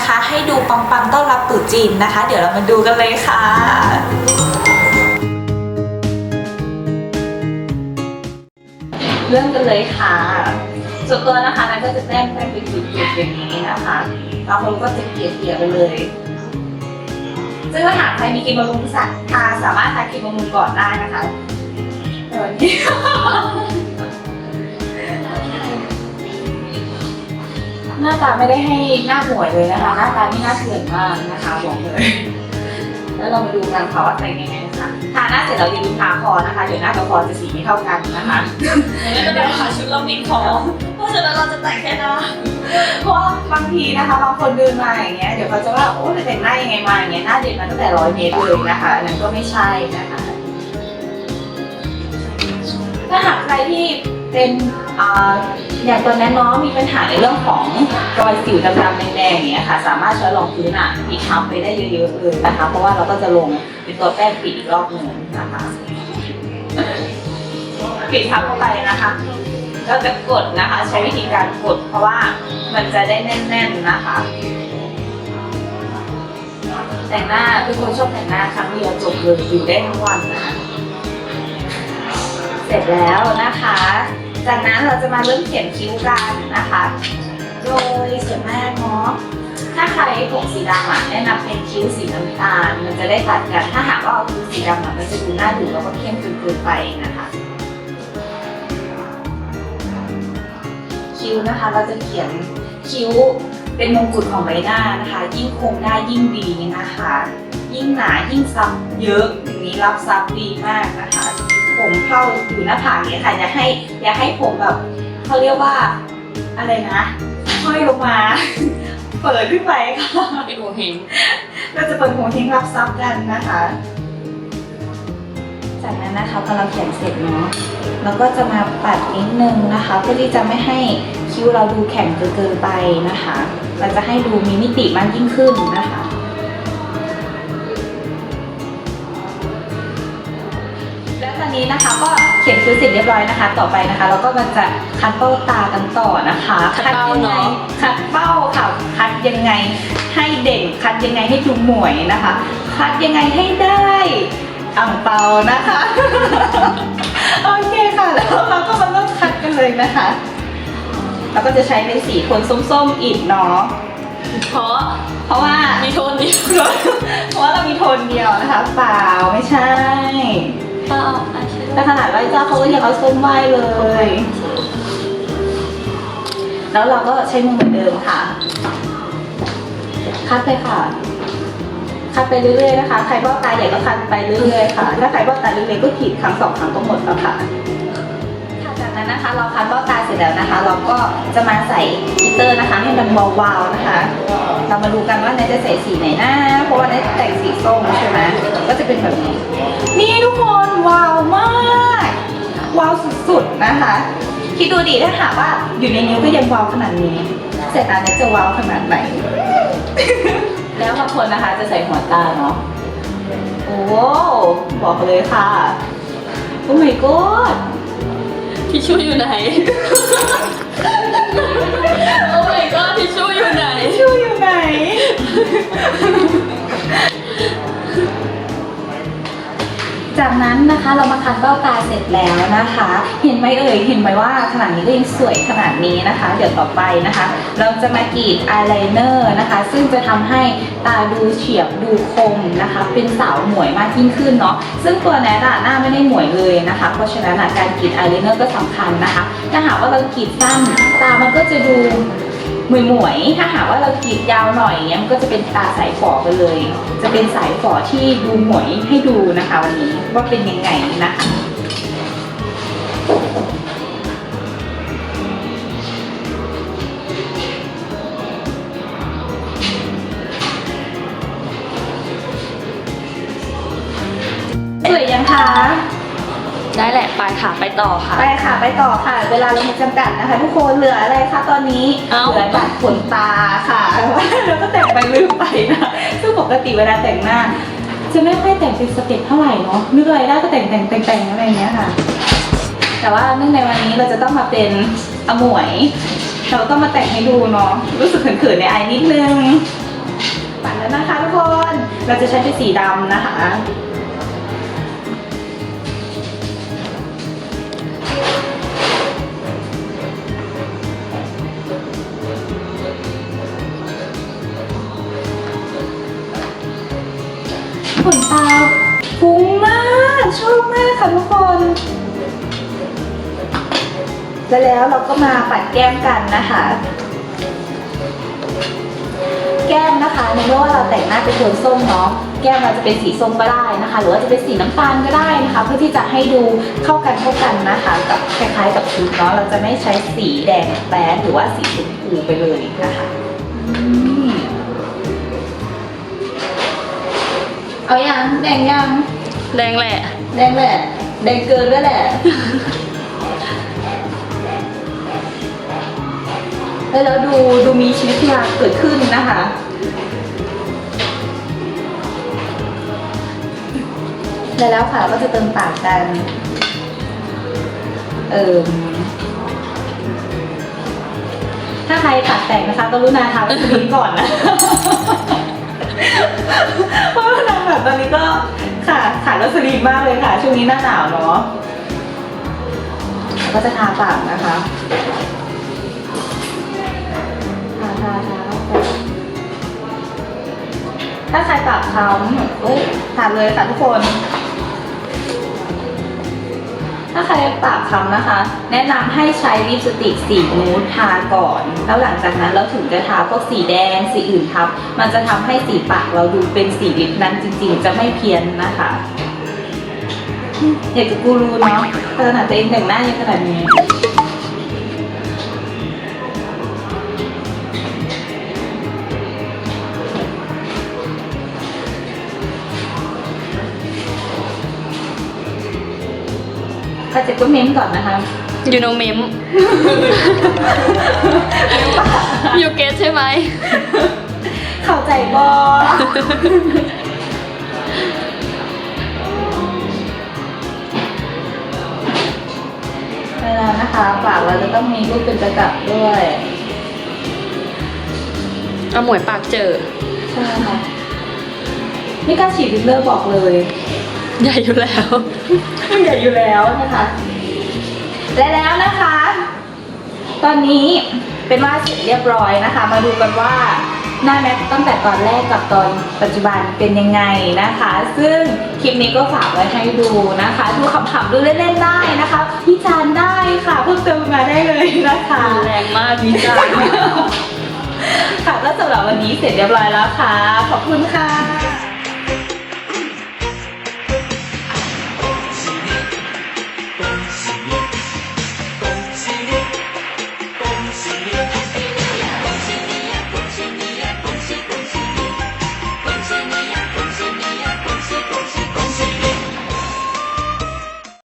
นะคะ ให้ดูปังๆต้อนรับตรุษจีนนะคะ เดี๋ยวเรามาดูกันเลยค่ะเริ่มกันเลยค่ะ ส่วนตัวนะคะนั้นก็จะแต้มแต้มเป็นจุดๆอย่างนี้นะคะบางคนก็จะเกลี่ยๆไปเลย ซึ่งถ้าหากใครมีครีมบำรุงสัตว์ทาสามารถทาครีมบำรุงก่อนได้นะคะแต่วัน หน้าตาไม่ได้ให้หน้าหมวยเลยนะคะ หน้าตานี่น่าเกลียดมากนะคะบอกเลย แล้วเรามาดูกันค่ะว่าแต่งยังไงนะคะทาหน้าเสร็จแล้วอย่าลืมทาคอนะคะ เดี๋ยวหน้ากับคอจะสีไม่เท่ากันนะคะไม่เป็นไรค่ะชุดเรามีคอเพราะฉะนั้นเราจะแต่งแค่หน้าเพราะว่าบางทีนะคะบางคนเดินมาอย่างเงี้ยเดี๋ยวเขาจะว่าโอ้แต่งหน้ายังไงมาอย่างเงี้ยหน้าเด็กมาตั้งแต่ร้อยเมตรเลยนะคะอันนั้นก็ไม่ใช่นะคะถ้าหากใครที่ เป็นอย่างตอนนั้นน้องมีปัญหาในเรื่องของรอยสิวดำๆแดงๆอย่างเงี้ยค่ะ สามารถใช้รองพื้นอะปิดทับไปได้เยอะๆเลยนะคะ เพราะว่าเราก็จะลงเป็นตัวแป้งปิดอีกรอบหนึ่งนะคะปิดทับเข้าไปนะคะก็จะกดนะคะ ใช้วิธีการกด เพราะว่ามันจะได้แน่นๆนะคะ แต่งหน้าเป็นคนชอบแต่งหน้าครั้งเดียวจบเลยอยู่ได้ทั้งวันนะเสร็จแล้วนะคะ จากนั้นเราจะมาเริ่มเขียนคิ้วกันนะคะ โดยส่วนมากเนาะถ้าใครผมสีดำอะแนะนำเป็นคิ้วสีน้ำตาลมันจะได้ตัดกัน ถ้าหากว่าเอาคิ้วสีดำอะมันจะดูหน้าดูแล้วก็เข้มจนเกินไปนะคะ คิ้วนะคะเราจะเขียนคิ้วเป็นมงกุฎของใบหน้านะคะ ยิ่งคงได้ยิ่งดีนะคะ ยิ่งหนายิ่งซับเยอะอย่างนี้รับซับดีมากนะคะ ผมเข้าอยู่หน้าผากเนี่ยค่ะอย่าให้อย่าให้ผมแบบเขาเรียกว่าอะไรนะห้อยลงมา เปิดขึ้นไปค่ะเป็นหัวเห็นเราจะเปิดหัวทิ้งรับซับกันนะคะ จากนั้นนะคะพอเราเขียนเสร็จเนาะเราก็จะมาปัดนิดนึงนะคะ เพื่อที่จะไม่ให้คิ้วเราดูแข็งจนเกินไปนะคะ เราจะให้ดูมีมิติมากยิ่งขึ้นนะคะ นนี้นะคะก็เขียนคิ้วเสร็จเรียบร้อยนะคะ ต่อไปนะคะเราก็มันจะคัดเบ้าตากันต่อนะคะคัดเบ้ายังไงเนอะ คัดเบ้าค่ะคัดยังไงให้เด่นคัดยังไงให้ดูหมวยนะคะ คัดยังไงให้ได้อ่างเปานะคะ โอเคค่ะแล้วเราก็มาเริ่มคัดกันเลยนะคะ เราก็จะใช้เป็นสีโทนส้มๆอีกเนาะเพราะเพราะว่า มีโทนเดียวเพราะว่าเรามีโทนเดียวนะคะเปล่าไม่ใช่ เปล่าอาชีแต่ขนาดไหว้เจ้าเขาก็ยังเอาส้มไหว้เลย แล้วเราก็ใช้มือเหมือนเดิมค่ะ คัดไปค่ะ คัดไปเรื่อยๆนะคะ ใครเบ้าตาใหญ่ก็คัดไปเรื่อยๆค่ะ ถ้าใครเบ้าตาเล็กๆก็ขีดครั้งสองครั้งก็หมดแล้วค่ะค่ะจาก นะคะ เราคัดเบ้าตาเสร็จแล้วนะคะ เราก็จะมาใส่กลิตเตอร์นะคะ ให้มันวาวๆนะคะ เรามาดูกันว่าเนยจะใส่สีไหนนะเพราะว่าเนยแต่งสีส้มใช่ไหมก็จะเป็นแบบนี้ นี่ทุกคนวาวมากวาวสุดๆนะคะ คิดดูดิถ้าหากว่าอยู่ในนิ้วก็ยังวาวขนาดนี้ใส่ตาเนยจะวาวขนาดไหน แล้วบางคนนะคะจะใส่หัวตาเนาะโอ้บอกเลยค่ะ โอ้ my god ทิชชู่อยู่ไหน โอ้ my god ทิชชู่อยู่ไหนชูอยู่ไหน จากนั้นนะคะเรามาคัดเบ้าตาเสร็จแล้วนะคะ เห็นไหมเอ่ยเห็นไหมว่าขนาดนี้ก็ยังสวยขนาดนี้นะคะ เดี๋ยวต่อไปนะคะ เราจะมากรีดอายไลเนอร์นะคะ ซึ่งจะทำให้ตาดูเฉียบดูคมนะคะ เป็นสาวหมวยมากยิ่งขึ้นเนาะซึ่งตัวแนทอะหน้าไม่ได้หมวยเลยนะคะ เพราะฉะนั้นการกรีดอายไลเนอร์ก็สำคัญนะคะ ถ้าหากว่าเรากรีดสั้นตามันก็จะดูหมวยหมยๆถ้าหากว่าเรากรีดยาวหน่อยเงี้ยมันก็จะเป็นตาสายฝอไปเลย เป็นสายฝอที่ดูหมวยให้ดูนะคะวันนี้ว่าเป็นยังไงนะคะ ค่ะไปต่อค่ะ ไปค่ะไปต่อค่ะ เวลาเรามีจำกัดนะคะ ทุกคนเหลืออะไรคะตอนนี้เอ้า เหลือดัดขนตาค่ะแล้วก็แต่งไปลืมไปนะซึ่งปกติเวลาแต่งหน้า จะไม่ค่อยแต่งเป็นสเต็ปเท่าไหร่เนาะนึกอะไรได้ก็แต่งแต่งแต่งแต่งอะไรอย่างเงี้ยค่ะ แต่ว่าเนื่องในวันนี้เราจะต้องมาเป็นอมวย เราต้องมาแต่งให้ดูเนาะรู้สึกเขินๆในไอายนิดนึง ปัดแล้วนะคะทุกคน เราจะใช้เป็นสีดำนะคะ ขนตาฟุ้งมาก ชอบมากค่ะทุกคนแล้วเราก็มาปัดแก้มกันนะคะ แก้มนะคะในเมื่อว่าเราแต่งหน้าเป็นโทนส้มเนาะ แก้มเราจะเป็นสีส้มก็ได้นะคะ หรือว่าจะเป็นสีน้ำตาลก็ได้นะคะ เพื่อที่จะให้ดูเข้ากันเข้ากันนะคะกับคล้ายๆกับชุดเนาะ เราจะไม่ใช้สีแดงแป๊ดหรือว่าสีชมพูไปเลยนะคะ เอายังแดงยังแดงแหละ แดงแหละแดงเกินด้วยแหละแล้วเราดูดูมีชีวิตชีวาเกิดขึ้นนะคะ แล้วแล้วค่ะก็จะเติมปากกัน เอิมถ้าใครปากแตกนะคะก็รุณาทาวัสลีนก่อนนะ ตอนนี้ก็ขาดขาดวัสลีนมากเลยค่ะ ช่วงนี้หน้าหนาวเนาะแล้วก็จะทาปากนะคะทาทาทาถ้าใครปากค้ำเอ้ยทาเลยค่ะทุกคน ถ้าใครปากคำนะคะ แนะนำให้ใช้ลิปสติกสีนูดทาก่อน แล้วหลังจากนั้นเราถึงจะทาพวกสีแดงสีอื่นทับ มันจะทำให้สีปากเราดูเป็นสีลิปนั้นจริง ๆ จะไม่เพี้ยนนะคะอยากจะกูรู้เนาะขนาดตัวเองแต่งหน้ายังขนาดนี้ ถ้าเจ็บก็เม้มก่อนนะคะยูโนเมมยูเกตใช่ไหม เข้าใจบอเวลานะคะปากเราจะต้องมีรูปเป็นประกับด้วยเอาหมวยปากเจอ ใช่ค่ะไม่กล้าฉีดฟิลเลอร์บอกเลย ใหญ่อยู่แล้ว มันใหญ่อยู่แล้วนะคะและแล้วนะคะ ตอนนี้เป็นว่าเสร็จเรียบร้อยนะคะ มาดูกันว่าหน้าแม็กตั้งแต่ตอนแรกกับตอนปัจจุบันเป็นยังไงนะคะ ซึ่งคลิปนี้ก็ฝากไว้ให้ดูนะคะดูขำๆดูเล่นๆได้นะคะวิจารณ์ได้ค่ะเพิ่มเติมมาได้เลยนะคะแรงมากดีใจค่ะแล้วสำหรับวันนี้เสร็จเรียบร้อยแล้วค่ะ ขอบคุณค่ะ